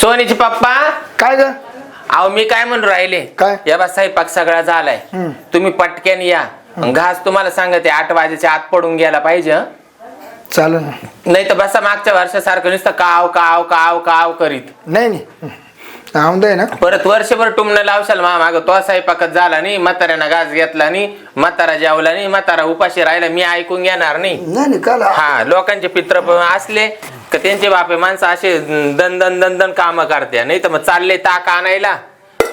सोनीचे पप्पा? काय ग? अहो मी काय म्हणून राहिले? काय? या बा स्वयंपाक सगळा झालाय. हम्म. तुम्ही पटक्यान या. घास तुम्हाला सांगते आठ वाजेच्या आत पडून गेला पाहिजे हं? चालेल ना. नाही तर बसा मागच्या वर्षासारखं नुसतं काव काव काव काव करीत. नाही नाही. आमदाय ना. परत वर्षभर टुमणं लावशाल मा माग तो स्वयंपाकच झाला नाही म्हाताऱ्यानं घास घेतला नाही म्हातारा जेवला नाही म्हातारा उपाशी राहिला मी ऐकून घेणार नाही. नाही नाही काल हा लोकांचे पित्र प- असले का त्यांचे बापे माणसं असे दन दन दन दन काम करते नाही तर मग चालले ताक आणायला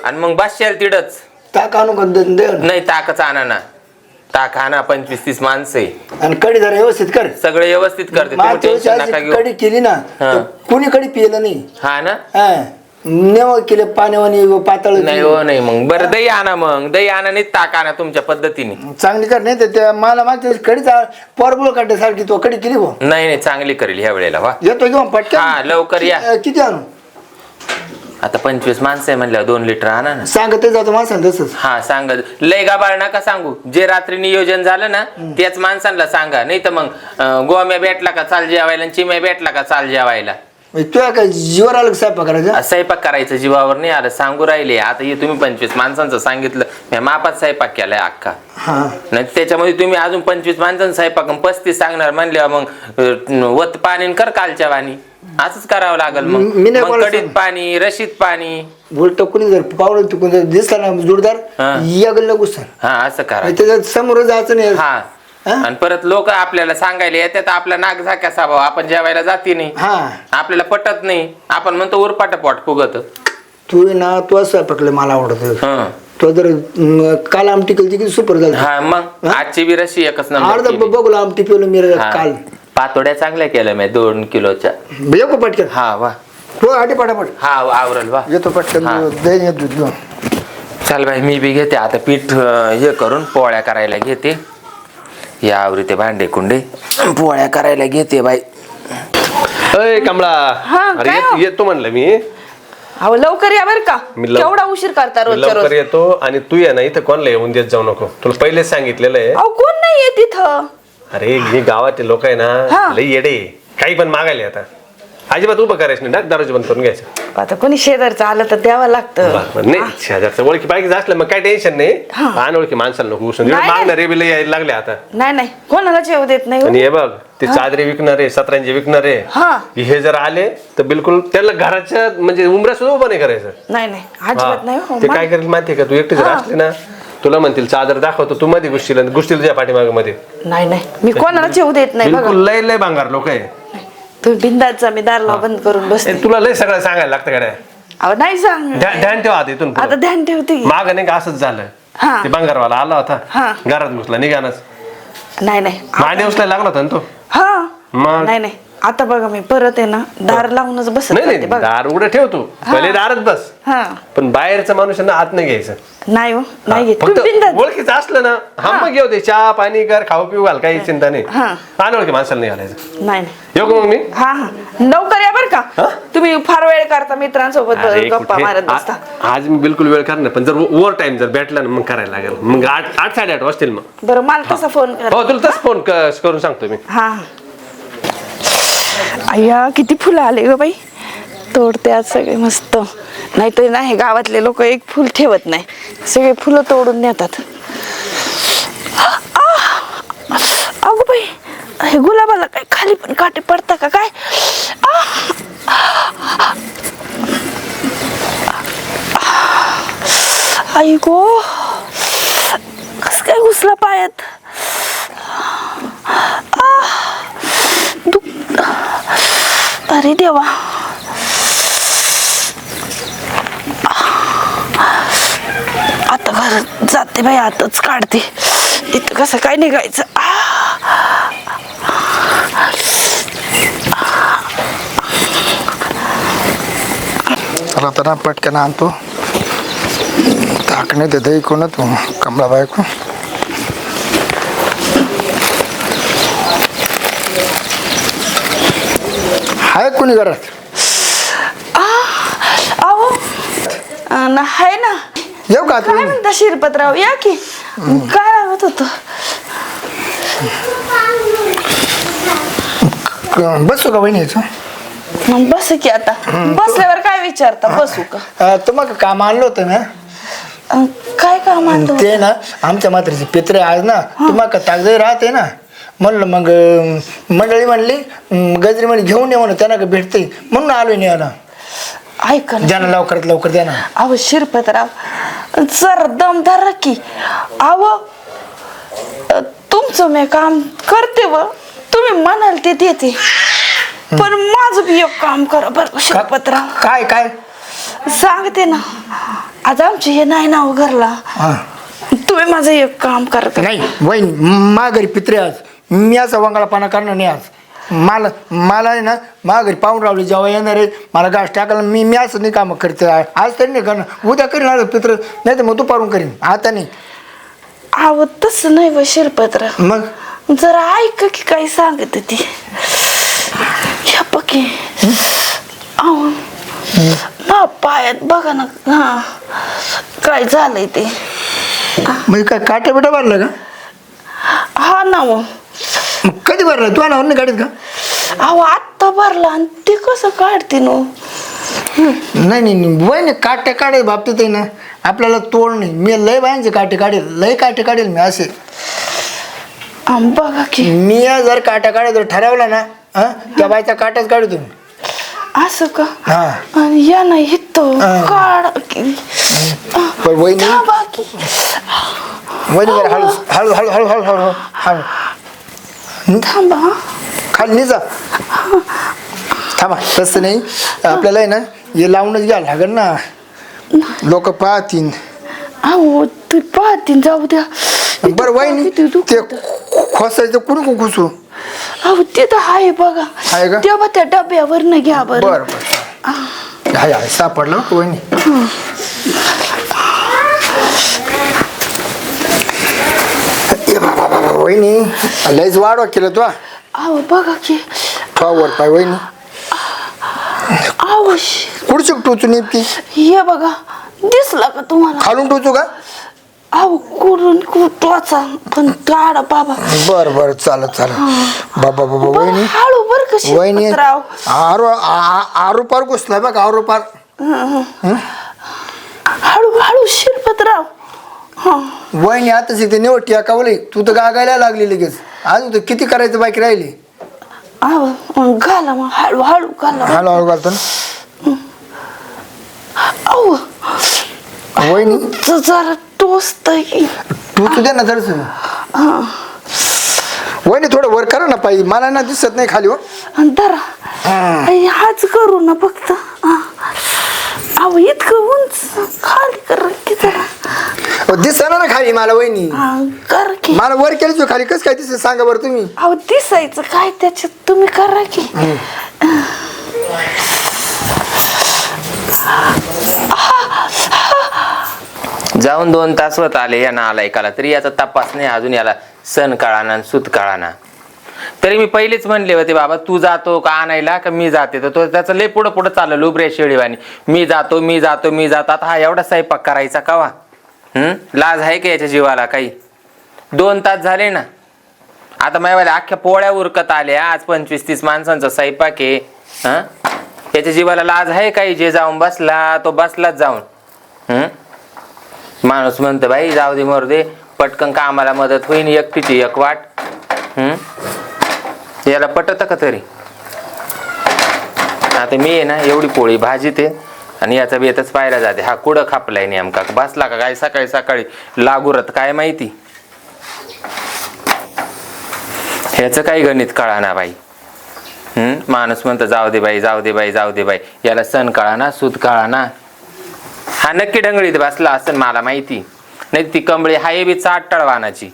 आणि मग बसशेल तिडच. ताक आणू का दे दे. नाही ताकच आणा ना. ताक आणा पंचवीस तीस माणसं आहे. आणि कडी जरा व्यवस्थित कर. सगळे व्यवस्थित करते तुम्ही मागच्या वर्षी टेन्शन नका अशी घेऊ. कडी केली ना हा. तर कोणी कडी पिलं नाही. हा ना? हा. नेवा केले पाण्यावानी पातळ नाही हो नाही मग. बरं दही आणा मग. दही आणा नाही ताक आणा तुमच्या पद्धतीने. चांगली कर नाही तर त्या मला मागच्या वेळेस कडीचा पोरबोळ काढण्यासारखी तो कडी केली भाऊ. नाही नाही चांगली करेल ह्या वेळेला वा. येतो घेऊन पटकन. हा, लवकर या. किती आणू? आता पंचवीस माणसं आहे म्हणल्यावर दोन लिटर आणा ना. सांगत जातो माणसाला तसंच. हा सांग लय गाबाळ नका सांगू. जे रात्री नियोजन झालं ना त्याच माणसांना सांगा. नाही तर मग अं, गोम्या भेटला का चाल जेवायला आणि चिम्या भेटला का चाल जेवायला? म्हणजे तुला काय जीवर आलं स्वयंपाक करायचा? स्वयंपाक करायचं जीवावर नाही आलं सांगू राहिले. आता हे तुम्ही पंचवीस माणसांचं सांगितलं मी मापात स्वयंपाक केलाय अख्खा. हा. नाही त्याच्यामध्ये तुम्ही अजून पंचवीस माणसांचा स्वयंपाक आणि पस्तीस सांगणार म्हणल्यावर मग अं, वत पाणी आणि कर कालच्या वाणी. असंच करावं लागल मग. मी नाही मग बोलत कडीत सांग. पाणी रशीद पाणी. उलट कोणी जर पावलं चुकून जर दिसला ना जोरदार हा. हा असं करा. त्याच्यात समोर जायचं नाही. हा. हा? आणि परत लोक आपल्याला सांगायला येतात आपला नाक झाक्या स्वभाव आपण जेवायला जाती नाही. हा. आपल्याला पटत नाही. आपण म्हणतो उरपाट पोट फुगत. तू ना तू स्वयंपाकले मला आवडत. हं. तो जर काल आमटी केली किती सुपर झालं? हा मग आजची बी रशी एकच नंबर अर्धा केली. बघू आमटी पिवलं मी. काल. पातोड्या चांगल्या केल्या मी दोन किलोच्या. येऊ का पटकन. हा वा. हो आठी पटापट. हा आवरल वा. येतो पटकन हा. येत दूध घेऊन चल बाई मी बी घेते. आता पीठ अं, हे करून पोळ्या करायला घेते. या आवरी ते भांडे कुंडे. पोळ्या करायला घेते बाई. अय कमळा हा, अरे काय येत- हो? येतो म्हणलं मी. अहो लवकर या बर का. मी लव- केवढा उशीर करता मी रोजच्या लवकर रोज? येतो आणि तू ये ना इथं कोणला येऊन देत जाऊ नको. तुला पहिलेच सांगितलेलं आहे. अहो कोण नाहीये तिथं अरे हे गावातले लोक आहे हा. ना लई येडे. काही पण मागायला आता. अजिबात उभं करायचं नाही. डाक दरवाजा बंद करून घ्यायचं. आता कोणी शेजारचं आलं तर द्यावं लागतं. बरं, बरं. नाही शेजारचं ओळखी पाहिजे असलं मग काय टेन्शन नाही. अनोळखी माणसाला नको घुसून नाही. मागणारे यायला लागले आता. नाही नाही. कोणालाच येऊ देत नाही हो. आणि हे बघ ते चादरी विकणारे सतरांचे विकणारे हा. हे जर आले तर बिलकुल त्याला घराच्या म्हणजे उमऱ्या सुद्धा उभं नाही करायचं. नाही नाही. अजिबात नाही हो. ते काय करेल माहितीये का? तू एकटी जर हा. असली ना तुला म्हणतील चादर दाखवतो तू मध्ये गुष्टीला गुष्टीला तुझ्या पाठीमागमध्ये. नाही नाही. मी कोणालाच येऊ देत नाही बघा. बिलकुल लय लय भांगार लोक आहे. तुम्ही बिंदाचा मी दारला बंद करून बसते. ए, तुला लय सगळं सांगायला लागतं काय अहो नाही सांग ध्यान ठेवा आता इथून आता ध्यान ठेवते. की. माग नाही का असंच झालं. हा. ते भांगारवाला आला होता. हा. घरात घुसला निघानच नाही नाही. मांडे उचलायला लागला होता ना तो? हा. मग? नाही नाही. आता बघा मी परत आहे ना दार लावूनच बसत नाही राहते बघा. दार उघडं ठेव तू पहिले दारच बस. हा. पण बाहेरचा माणूस आहे ना आत नाही घ्यायचं. नाही हो नाही घेत. फक्त तुम्ही बिंदास ओळखीचं असलं ना हा मग घेऊ दे. चहा पाणी कर खाऊ पिऊ घाल काही चिंता नाही. हा. अनोळखी माणसाला नाही घालायचं. नाही नाही. येऊ का मग मी? हा हा. लवकर या बर हा? का तुम्ही फार वेळ करता मित्रांसोबत अरे गप्पा कुठे? मारत आ- बसता. आज मी बिलकुल वेळ करणार पण जर ओव्हर टाइम जर भेटला ना मग करायला लागेल. मग आठ आठ साडेआठ वाजतील मग. बरं मला तसा फोन कर. हो तुला तस फोन करून सांगतो मी. हा. अय्या किती फुलं आले ग बाई? तोडते आज सगळे मस्त. नाही तर नाही गावातले लोक एक फुल ठेवत नाही. सगळे फुलं तोडून नेतात. आ! बाई हे गुलाबाला काय खाली पण काटे पडता का काय? आई गो कस काय घुसला पायात दुख अरे देवा. आता घर जाते बाई आताच काढते. इथं कसं काय निघायचं? रतना पटकन आणतो. टाकणे नाही तर दही कोण तू कमला बायको. हाय कोणी घरात? अहो अं, ना- आहे ना. येऊ का काय तू म्हणता शिरपतराव? या की. काय लागत होतं? क- बसू का बहिणी याचं मग बस की आता. बसल्यावर काय विचारता? बसू का? अं, तुम्हाला काम आणलं होतं ना? काय काम आणतो ते ना आमच्या मात्रेचे पित्रे आज ना तुम्हाला तागदे राहते ना? म्हणलं मग मंडळी म्हणली गजरी म्हणे घेऊन ये म्हणून त्यांना भेटते? म्हणून आलो न्यायला ऐक ना. ज्यांना लवकरात लवकर द्या ना. अहो शिरपतराव जर दम धरा की अहो तुमचं मी काम करते व तुम्ही म्हणाल ते देते. पण माझं बी एक काम करा बरं शिरपतराव काय काय? सांगते ना आज आमची हे नाही नाव घरला तुम्ही माझं एक काम करा नाही वहीन माघारी पित्रे आज. मी असा वंगाळापणा करणार नाही आज. मला मला आहे ना माघारी पाहून रावली जेव्हा येणार आहे मला घास टाकायला मी मी असं नाही कामं करते आज तरी नाही करणार. उद्या करीन पित्र नाही तर मग तू पारून करीन. आता नाही. अहो तसं नाही व शिरपतराव मग? जरा ऐक की काय सांगत ती. पकी. अहो ना पायात बघा ना हा. काय झालंय ते. म्हणजे काय काटा बिटा भरला का? हा ना मग मग कधी भरला? तू आला नाही गाडीत का? अहो आत्ता भरला आणि ते कसं काढते नो? नाही नाही नाही. वय नाही काटे काढे बाबतीत आहे ना आपल्याला तोड नाही. मी लय बायांचे काटे काढेल. लय काटे काढेल मी असे. आम बघा की. मी जर काटा काढायचं ठरवला ना हा त्या बायचा काटाच काढतो मी असं का? हा. आणि या ना इथं. काढ पण थांबा की. जरा हळू हळू हळू हळू हळू हळू हळू. थांबा. खाली नाही जा. थांबा तसं नाही. आपल्याला आहे ना हे लावूनच घ्यायला लागेल ना. लोक पाहतील. अहो ते पाहतीन जाऊ द्या. बरं दुखत. ते खोसायचं कुणी कुणी खुसू अहो ते तर आहे बघा. आहे का? तेव्हा त्या डब्यावर न घ्या बरं. बरं बरं. हाय हाय सापडलं वहिनी वहिनी. लयच वाढवा केलं तू अहो बघा की. वर पाय वहिनी. अहो शी. कुठची टोचून इतकी हे बघा दिसला का तुम्हाला? खालून टोचू का? अहो कुठून कुठवाचा पण काढा बाबा. बर बर चालत चालत बाबा बाबा बरं, वहिनी. हळू बर कशी वहिनी राव आरो आ- आरो पार घुसला बघ आरो पार हळू वहिनी आता शिकते निवड टिकावली तू तर गागायला लागली लगेच. अजून तर किती करायचं बाकी राहिली? अहो मग घाला मग हळू हळू घाला हळू हळू घालतो ना. अहो वहिनी. ज- जरा टोचत तू तू दे ना जरस. वहिनी थोडं वर करा ना पाहिजे मला ना दिसत नाही खाली हो. धरा. आई, हाच करू ना फक्त. हा. अहो इतकं उंच खाली कर की जरा. ना खाली मला वहिनी. हा, कर की. मला वर केलं तू खाली. कसं काय दिसत सांगा बरं तुम्ही. अहो दिसायचं काय त्याच्यात? तुम्ही करा की. जाऊन दोन तास होत आले या नालायकाला तरी याचा तपास नाही अजून याला सण काळाना सुत काळाना. तरी मी पहिलेच म्हणले होते बाबा तू जातो का आणायला? का मी जाते? तर तो त्याचं लय पुढं पुढं चाललं लुबरे शेळीवानी मी जातो मी जातो मी जातो. आता हा एवढा स्वयंपाक करायचा कवा? हम्म लाज आहे का याच्या जीवाला काही? दोन तास झाले ना. आता माझ्या अख्ख्या पोळ्या उरकत आल्या. आज पंचवीस तीस माणसांचा स्वयंपाक आहे. हा? याच्या जीवाला लाज आहे काही जे जाऊन बसला तो बसलाच जाऊन. हम्म माणूस म्हणतो बाई जाऊ दे मरू दे. पटकन कामाला मदत होईन एकटीची एक वाट. हम्म याला पटत का तरी? आता मी आहे ना एवढी पोळी भाजी ते आणि याचा बेतच पाहायला जाते. हा कुडं खापलाय नेमका. बसला का काय? सकाळी सकाळी लागुरत काय माहिती? ह्याचं काही गणित कळा ना बाई. हम्म माणूस म्हणतो जाऊ दे बाई जाऊ दे बाई जाऊ दे बाई. याला सण कळा ना सूत कळा ना हा नक्की डंगळीत बसला असेल मला माहिती. नाही ती कंबळी हाय बी चाट टळवानाची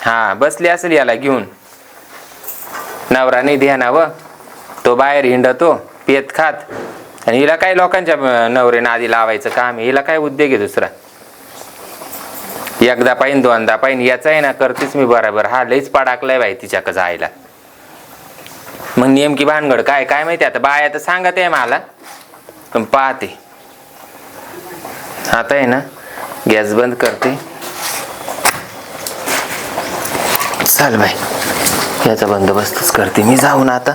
हा बसली असेल याला घेऊन. नवरा नाही तो बाहेर हिंडतो पेत खात. आणि हिला काय लोकांच्या नवरेनं आधी लावायचं काम आहे? हिला काय उद्योग आहे दुसरा? एकदा पाहिन दोनदा पाहिन याचा आहे ना करतेच मी बरोबर. हा लईच पाडाकलाय बाई तिच्या जायला. मग नेमकी भानगड काय काय माहिती आता? बाया तर सांगत आहे मला. पण पाहते. आता आहे ना गॅस बंद करते. चाल बाई. याचा बंदोबस्तच करते. मी जाऊन आता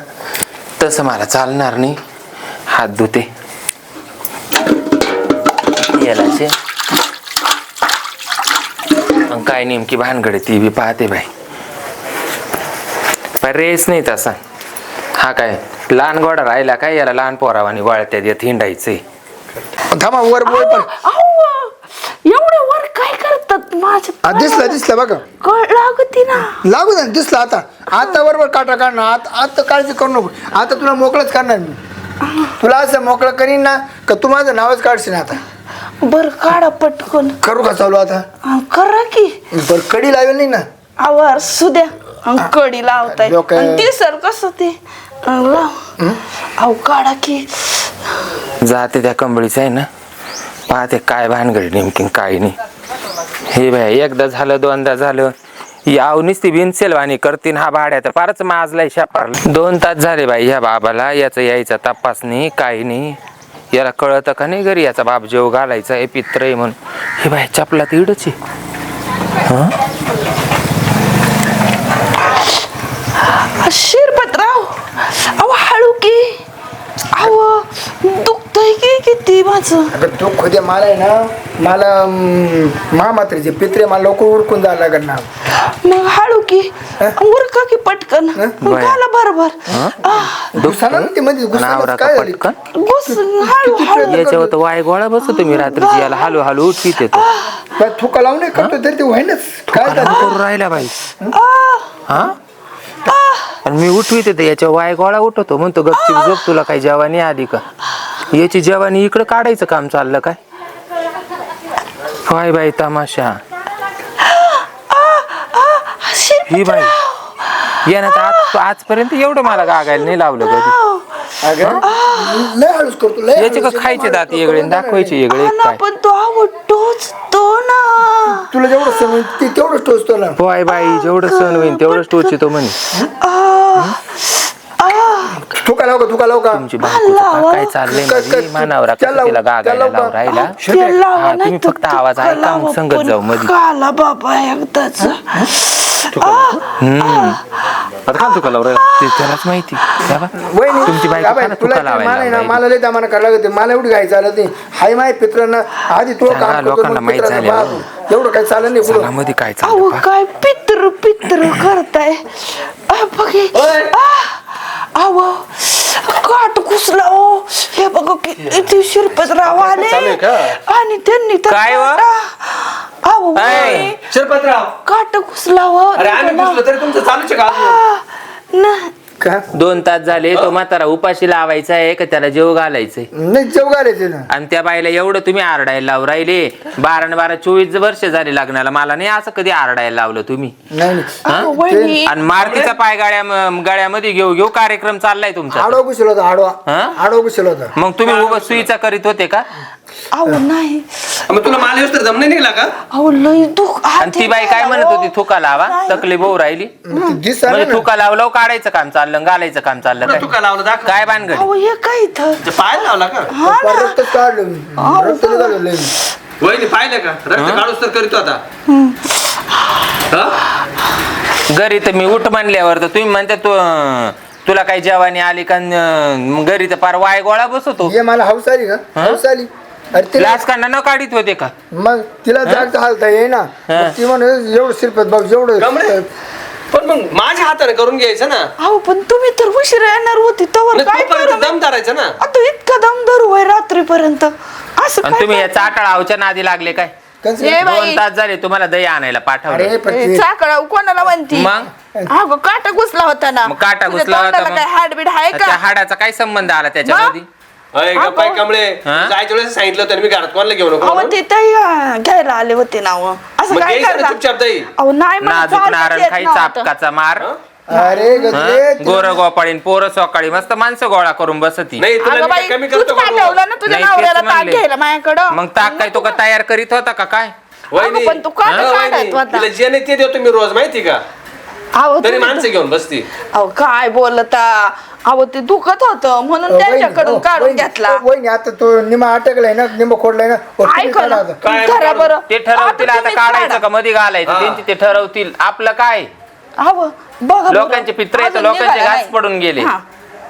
तसं मला चालणार नाही. हात धुते. यालाचे काय नेमकी भानगड ती बी पाहते बाई. पण रेस नाही तसा. हा काय लहान गोडा राहिला काय याला लहान पोरावानी वळत्यात येत हिंडायचंय? थांबा वर बोल पण. एवढे वर काय करतात माझ्या दिसलं दिसलं बघा. कळ लागती ना. लागू दे दिसलं आता. आता बरोबर काटा काढणार आता आता काळजी करू नको. आता तुला मोकळंच करणार मी. तुला असं मोकळं करीन ना का तू माझं नावच काढशील आता? बर काढा पटकन. करू का चालू आता? करा की. बरं कडी लावेल नाही ना? आवार सुद्या कडी लावताय. डोकं- अन ते सर कसं ते? लाव. अहो काढा की. जाते त्या कंबळीचं आहे ना? पाहते काय भानगड नेमकी काय नाही. हे बाय एकदा झालं दोनदा झालं. याव नुसती बिनसेलवाणी करतीन हा भाड्या तर फारच माजलाय शापारला. दोन तास झाले बाई ह्या बाबाला याचं यायचा तपास नाही काही नाही. याला कळतं का नाही घरी याचा बाप जेव घालायचा हे पित्र आहे म्हणून. हे बाई चपला तिडच आहे. शिरपतराव अहो हळू की. अहो किती माझं? अगं तू खुद्या मला आहे ना मला महामात्रीचे पित्रे मला लवकर उरकून जायला लागणार ना. मग हळू की उरका की पटकन. घाला बरोबर. ना ते म्हणजे काय झाली? पटकन? बस हळू हळू. याच्यावर तर वाय गोळा बसतो मी रात्रीची याला हालू हालू उठवीत येतो काय थुका लावून नाही करतो तरी ते व्हायनच काय झालं? करू राहिला बाई. हा? आणि मी उठवीत येते याच्या वाय गोळा उठवतो म्हणतो गपचीप झोप तुला काही जवानी आली का? याची जवानी इकडं काढायचं काम चाललं काय? काय बाई तमाशा. ही बाई यानं तर आज आजपर्यंत एवढं मला गागायला नाही लावलं कधी. अगं लय हळूच करतो लय याचे का हळूच. खायचे दात येगळे आणि दाखवायचे येगळे ना काय? पण तो आवडतोच तो ना. तुला जेवढं समज ते तेवढंच टोचतो ना. पोय बाई जेवढं सण होईल तेवढंच टोचितो म्हणे. थुका लाव का थुका लाव का? तुमची बायकोचं लावा. काय चाललंय काय- माझी? काय- मानावरा त्याला तिला लाव- गागायला त्याला लावून राहिला? लावा हा, तुम्ही फक्त आवाज तुका ऐका, मग लावा, संगत जाऊ मध्ये. काला बाबा एकदाच. आता का तुका ते त्यालाच माहिती. त्या बा. वहिनी तुमची बायको या बाई, फार तुला तुका लावायला मला ना लागली. मला लय दामाना करायला लागते मला एवढी घाई चालत नाही हाय माय पित्रांना आधी तो सांगा, काम करतो लोकांना मग माहीत पित्रांना झालं, पाहतो. एवढं काही चालत नाही चला पुढं मध्ये काय अहो चाललं पहा. काय पित्र पित्र करताय? बघे. अव काट घुसला ओ हे बघ किती शिरपतराव आले चालू का? आणि त्यांनी तर काय व? अहो ऐ, शिरपतराव. काट घुसला हो. अरे आम्ही घुसलो तरी तुमचं चालूच आहे का अजून? ना का? दोन तास झाले तो म्हातारा उपाशी लावायचा आहे का त्याला जेव घालायचंय? नाही चौघारायचे ना. आणि त्या बाईला एवढं तुम्ही आरडायला लावून राहिले? बारा न बारा चोवीस वर्ष झाले लग्नाला. मला नाही असं कधी आरडायला लावलं तुम्ही. नाही? अहो, वहिनी. आणि मारतीचा पाय गाड्या गळ्यामध्ये घेऊ घेऊ कार्यक्रम चाललाय तुमचा. आडवा घुसला होता आडवा. हा? आडवा घुसला होता. मग तुम्ही उभं सुईचा करीत होते का? अहो नाही. मग तुला माल तर जमणे निघला का? अहो लय दुख आणि ती बाई काय म्हणत होती? थुका लावा. तकलीफ होऊ राहिली. दिस म्हणजे थुका लावलं काढायचं काम चाललं घालायचं काम चाललं. तुला तुका काय लावलं? दाखव. काय अहो हे काय इथं? ते पाहायला लावला का? रक्त काढलं रक्त निघालं लय वहिनी पाहिलं का? रक्त काढूस तर करीतो आता हा? घरी तर मी उठ म्हणल्यावर तर तुम्ही म्हणता तू अं, तुला काही जवानी आली का? अं, मग घरी तर पार वाय गोळा बसवतो ये मला हौस आली का? हौस आली. अरे तिला लाच कांदा न काढीत होते का? मग तिला जागता हालता ये ना ती म्हणे एवढं शिरपत बघ. जेवढं पण मग माझ्या हाताने करून घ्यायचं ना. अहो पण तुम्ही तर उशिरा येणार होती तवर नाही, काय तोपर्यंत करू दम धरायचा ना. आता इतका दम धरू होय रात्रीपर्यंत. असं आणि काय तुम्ही या करता? चाटाळ आवच्या नादी लागले काय? कंस- ए बाई. दोन तास झाले तुम्हाला दही आणायला अरे पाठवलं पण ते- चाकळा कोणाला म्हणती? मग? अगं काटा घुसला होता ना. मग काटा तुझ्या घुसला होता तोंडाला मग? काय हाडबीड आहे त्या का? हाडाचा काय संबंध आला त्याच्यामध्ये? अय हा, गप्पाय कोण? कमळे. हा? जायच्या वेळेस सांगितलं होतं ना मी घरात कोणाला घेऊ नको अहो म्हणून. ते ताई अं, घ्यायला आले होते ना अहो. असं मग काय ना करता? अहो नाही मला नाजूक चालताच नारळ येत खाई नव्हतं. चापकाचा मार. अरे गजरे गोर गोपाळीन पोरं सकाळी मस्त माणसं गोळा करून बसती. नाही तुला अगं मी बाई काय कमी तूच करतो का पाठवलं ना तुझ्या नाही, तेच नवऱ्याला ताक म्हणले. घ्यायला माझ्याकडं? मग ताक काय तो का तयार करीत होता का काय? वहिनी, अगं, पण तू हा, काढत. तिला जे नाही ते देतो मी रोज माहिती का? अहो तरी तुम्ही- माणसं घेऊन बसती. अहो काय बोलता? अहो ते दुखत होतं म्हणून त्यांच्याकडून काढून घेतला वहिनी आता तो निमा अटकलाय ना निम खोडलाय ना हो, तुम्ही ऐका काढा ना आता. काय धरा काढू? बरं ते ठरवतील आता तुम्हीच काढायचं काढा. का मध्ये घालायचं. त्यांची ते ठरवतील आपलं काय अहो बघा बरं. लोकांचे पित्र आहेत, अजून लोकांचे निघाला घास नाही. पडून गेले. हा.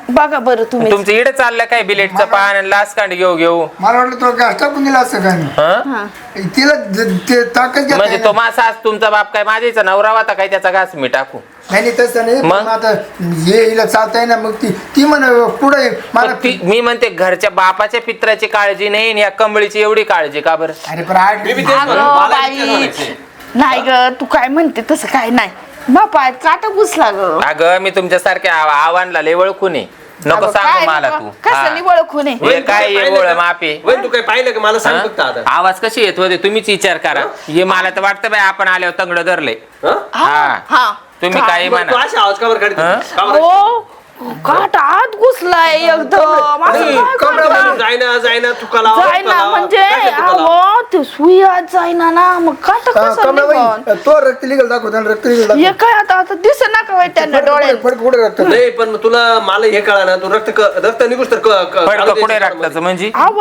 बघा बरं तुम्ही. तुमचं इडं चाललं काय बिलेटचं पान आणि लास कांड घेऊ घेऊ? मला वाटलं तुला घास टाकून दिला असं काय हं? हा. तिला ज- ते ताकद घेता म्हणजे. तो माझा आज तुमचा बाप काय माझ्याचा नवरा होता काय त्याचा घास मी टाकू? नाही नाही, तसं नाही. मग? पण आता हिला ना मग ती ती म्हण पुढे मला पण ती मी म्हणते घरच्या बापाच्या पित्राची काळजी नाही आणि या कंबळीची एवढी काळजी का बरं? अरे पण आठ मी बी तेच म्हणतो, अगं मला बी तेच बाई म्हणायचंय. नाही ग तू काय म्हणते तसं काय नाही. बापा काटा घुसला ग अगं मी तुमच्यासारख्या आव- आव्हानला लय ओळखून आहे नको सांगू मला? तू हा. ओळखून आहे? हे काय गोळ का? मापे वैन, तू काय पाहिलं का मला सांग फक्त आता हा? आवाज कशी येत होते तुम्हीच विचार करा हे मला तर वाटतं बाई आपण आल्यावर तंगड धरले हं? हा. हा तुम्ही काय? तू म्हणा आवाज का बरं काढते? हं? का बरं? हो काटा आत घुसलाय एकदम. असं नाही, काय कमळा करता? म्हणून जायना जायना तुका लावा, तुका जायना लावा. म्हणजे काय ते तुका लावा? अहो ते सुई आत जायना ना. मग काटा कसं निघून? तो रक्त लिगल रक्त लिगल हे काय आता आता दिसे ना का त्यांना डोळ्यात? फडक कुठे रक्त नाही पण मग तुला मला हे कळा ना तू रक्त क- रक्त निघूस तर क- क- फडक चालू कुठे रक्ताचं म्हणजे? अव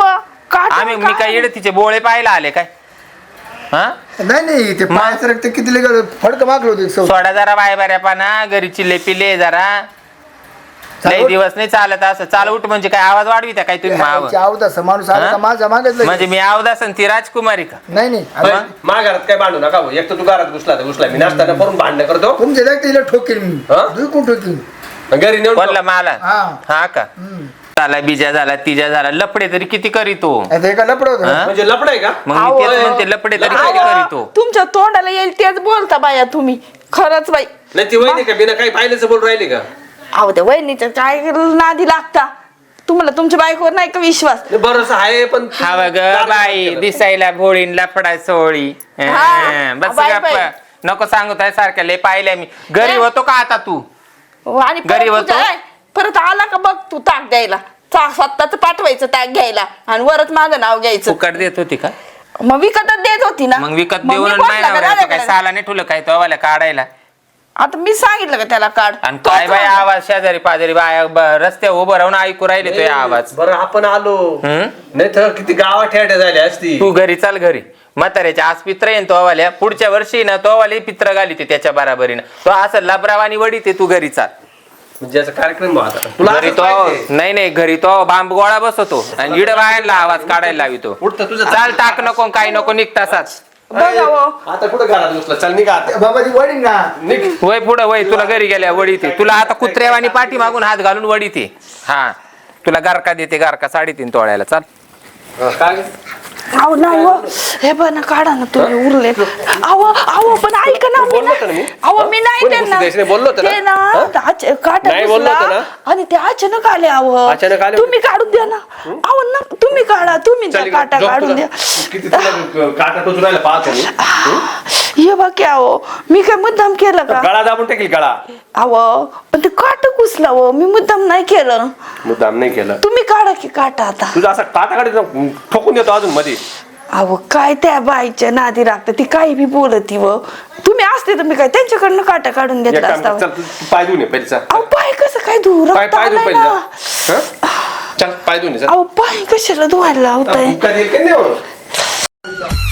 काटा आम्ही मी काय? येडे तिचे बोळे पाहायला आले काय? हा? नाही नाही ते पायाचं रक्त किती लिगल फडक मागलं होतं एक सौ सोडा जरा बाय बऱ्या पाना घरी चिल्ले पिले जरा. लय दिवस नाही चालत असं. चाल उठ म्हणजे काय आवाज वाढवी त्या काय तुम्ही माव. आवत असं माणूस आला का? माझा मागितलं म्हणजे मी आवदास आणि ती राजकुमारी का? नाही नाही. पण आता मा घरात काय भांडू नका भाऊ. एक तर तू घरात घुसला तर घुसला. मी नाश्ता करून भांडण करतो. तुमच्या तिला ठोकेल मी. हा? दुखून ठोकेल घरी नेऊन कोणला मला. हा. हा का? झाला बिजा झाला तिजा झाला. लपडे तरी किती करीतो आता एका लपड होतं हा? म्हणजे लपड आहे का? मग मी तेच म्हणते लपडे तरी किती अहो, करीतो तुमच्या तोंडाला येईल तेच बोलता बाया तुम्ही. खरंच बाई. नाही ती वहिनी का? बिना काही पाहिल्याचं बोल राहिली का? अहो त्या वहिनीच्या काय नादी लागता तुम्हाला तुमच्या बायकोवर नाही का विश्वास बरंच आहे पण तू- हा ग बाई दिसायला भोळीन लफडा सोळी हा, बस बाई, गप्प. बाई. नको सांगू ताय सारख्या लय पाहिल्या मी घरी. होतो का आता तू आणि परत घरी होतो? परत आला का बघ तू ताक द्यायला चा- स्वतःच पाठवायचं ताक घ्यायला आणि वरच माझं नाव घ्यायचं फुकट देत होती का मग विकतच देत होती ना मग विकत मग देऊन मी आणि नाही का नवऱ्याचं काय दादाकडे? साला नाही ठुलं काय तो वाल्या काढायला आता मी सांगितलं का त्याला काढ? आणि काय बाय आवाज शेजारी पाजारी बाया ब- रस्त्यावर उभं राहून ऐकू राहिले तो आवाज. बरं आपण आलो. हम्म? नाही तर किती गावात झाल्या असती. तू घरी चाल घरी. म्हाताऱ्याच्या आज पित्र येईन तो वाल्या. पुढच्या वर्षी ना तो वाले पित्र घाली ते त्याच्या बराबरीनं. तो असं लबरावानी वडी ते तू घरी चाल. म्हणजे याचा कार्यक्रम बघ आता. तुला घरी असंच तो पाहिजे. नाही नाही घरी तो बांब गोळा बसवतो. आणि इड बायांना आवाज काढायला लावितो. उठतं तुझं चाल टाक नको काही नको निघ तसाच बघावं आता कुठं घरात घुसला? चल निघा आता. बाबा ती वडील ना. निघ. वय पुढं वय तुला घरी गेल्या वडी ते तुला आता कुत्र्यावानी पाठी मागून हात घालून वडी ते हा. तुला गारका देते गारका साडेतीन तोळ्याला. चाल. काय? अहो नाही हो. हे बघ ना काढा ना तुम्ही उरले अहो अहो पण ऐका ना मी बोललो होतो ना ना मी? अहो मी नाही कोणी त्यांना घुसू द्यायचं नाही? बोललो होतो ना? ते ना हा? अच- काटा नाही बोललो घुसला होतो ना? आणि ते अचानक आले अहो अचानक आले तुम्ही काढून द्या ना अहो ना तुम्ही काढा तुम्ही त्या काटा झोप काढून तुला. द्या किती तुला काटा टोचून राहिला पाहतो मी हे बघ की अहो मी काय मुद्दाम केलं का गळा दाबून टाकील गळा अहो पण ते काट घुसला हो मी मुद्दाम नाही केलं मुद्दाम नाही केलं तुम्ही काढा की काटा आता तुझा असा काटा काढ ठोकून देतो अजून मध्ये अहो काय त्या बाईच्या नादी लागतं ती काही बी बोलती व तुम्ही असते तर मी काय त्यांच्याकडनं काटा काढून एक घेतला काम असता कर, चल तू तू पाय धुवून ये पहिले चल. अहो पाय कसं काय धुऊ पाय रक्त पाय धुवून आलंय पहिले ना जा. हं? चल पाय धुवून ये, चल. अहो पाय कशाला धुवायला लावताय भुका का नाही हो?